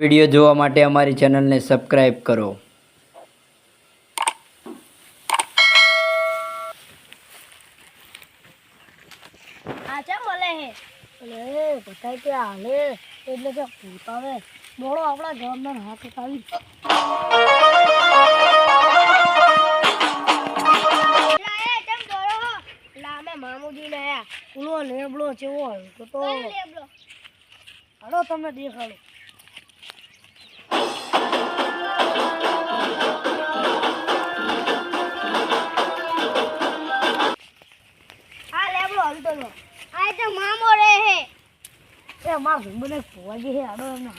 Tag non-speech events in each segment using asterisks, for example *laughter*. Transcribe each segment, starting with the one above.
Video જોવા માટે અમારી ચેનલને સબસ્ક્રાઈબ કરો. આ ચા મળે હે? બધાય કે હાલે. એટલે કે દોડો આપણા જવાબદાર હાથ ઉઠાવી મામુજી ને કુલો લેબડો ચેવો હલકો તો હાલો તમને દેખાડો. એ માર ભૂંબને ફોવાજી હે આડો એમને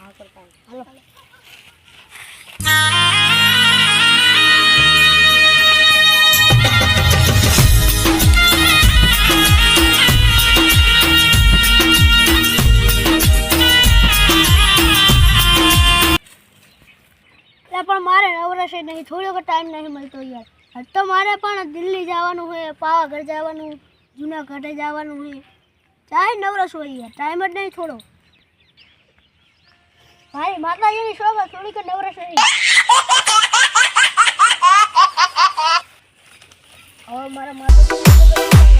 પણ મારે નવરાશે નહીં, થોડોક ટાઈમ નહીં મળતો યાર. તો મારે પણ દિલ્હી જવાનું હોય, પાવાગઢ જવાનું, જુનાગઢ જવાનું હોય. ચાહે નવરસ હોય ટાઈમ જ નહીં થોડો. ભાઈ માતાજીની શોભા થોડીક નવરસ હોય *laughs* હવે મારા માતાજી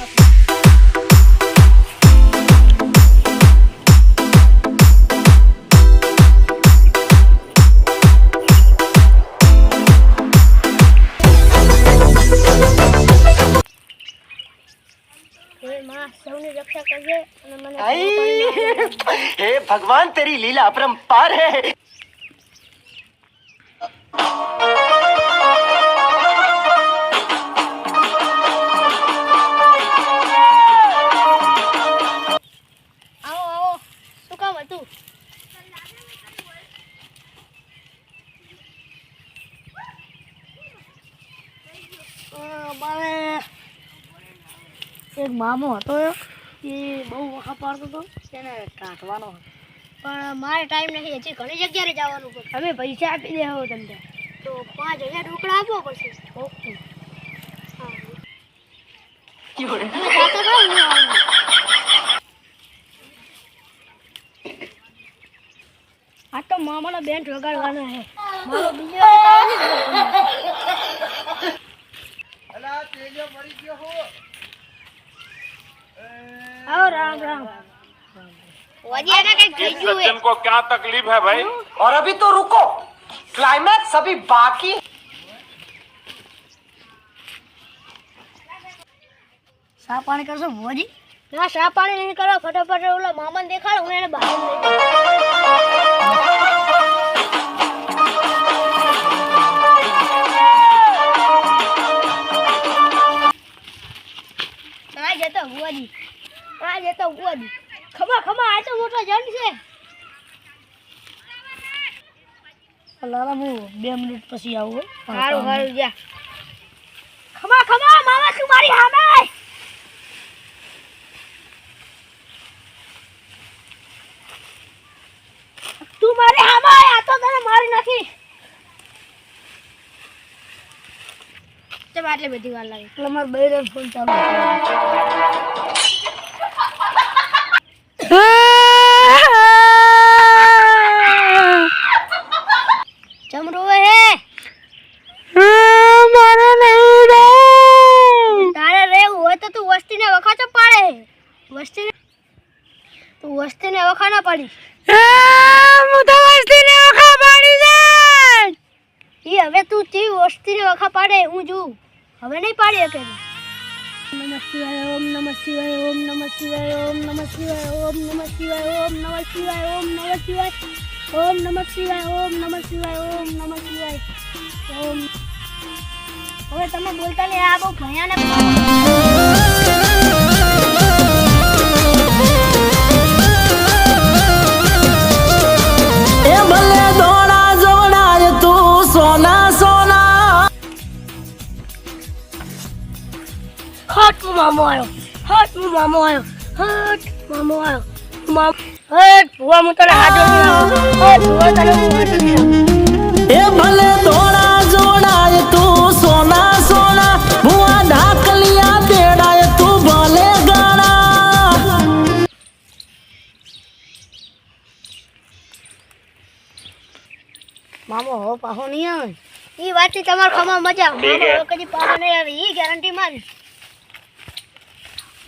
મારી રક્ષા કરજે અને મને હે ભગવાન તારી લીલા અપરંપાર હે એક મામો હતો એક એ બહુ વખત પાડતો હતો તેને કાઢવાનો હતો. પણ મારે ટાઈમ નથી હજી ઘણી જગ્યાએ જવાનું પડશે અમે પૈસા આપી દેવો તમને. તો પાંચ હજાર રોકડા આપવો પડશે ઓકે. હા. હું. આ તો મામાનો બેન વગાડવાનો છે. મારો બીજો અલા તેજો મરી ગયો રામ રામ વાજી એને કઈ થઈ ગયું सज्जन को क्या तकलीफ है भाई और अभी तो रुको क्लाइमैक्स अभी बाकी સા પાણી કરશો ભુવાજી ના સા પાણી નહીં કરો ફટાફટ ઓલા મામાને દેખાડો હું એને બહાર લઈ આ તો ભુવાજી ખમા ખમા આ તો મોટો જણ છે. લાલા હું બે મિનિટ પછી આવું સારું સારું જા. ખમા ખમા મામા તું મારી સામે તું મારી સામે આ તો તને મારી નથી. ચમ આટલી બધી વાર લાગે. એટલે મારે બે ફોન ચાલુ ચમ રોવે હે મારે નહીં તારે રહેવું હોય તો તું વસ્તીને વખા તો પાડે વસ્તી તું વસ્તીને વખા ના પાડી હું તો વસ્તીને વખા પાડી જાય ઈ હવે તું તી વસ્તીને વખા પાડે હું જોઉં હવે નહીં પાડી શકે નમઃ શિવાય ઓમ નમઃ શિવાય ઓમ નમઃ શિવાય ઓમ નમઃ શિવાય ઓમ નમઃ શિવાય ઓમ નમઃ શિવાય ઓમ નમઃ શિવાય ઓમ નમઃ શિવાય ઓમ નમઃ શિવાય ઓમ નમઃ શિવાય ઓમ હવે તમે બોલતા ને આ બહુ ભયાનક Hot for આવ્યો હટ Hot for આવ્યો હટ Hot આવ્યો મામો હટ ભુવા હું તને હાજર હટ ભુવા તને હું હાજર એ ભલે દોડા જોડાય તું સોના સોના ભુવા ઢાકલિયા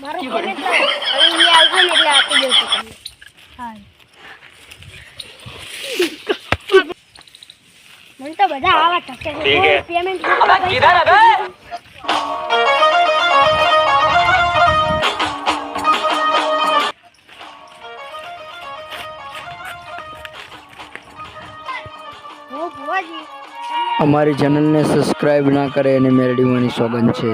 મારું પેમેન્ટ લાવો હવે એ આવશે ને એટલે આપી દઉં છું તમને. હા. મને તો બધા આવા ટકે છે. પેમેન્ટ હું ભુવાજી. અમારી ચેનલને સબસ્ક્રાઈબ ના કરે એને મેરડીમાંની સોગંદ છે.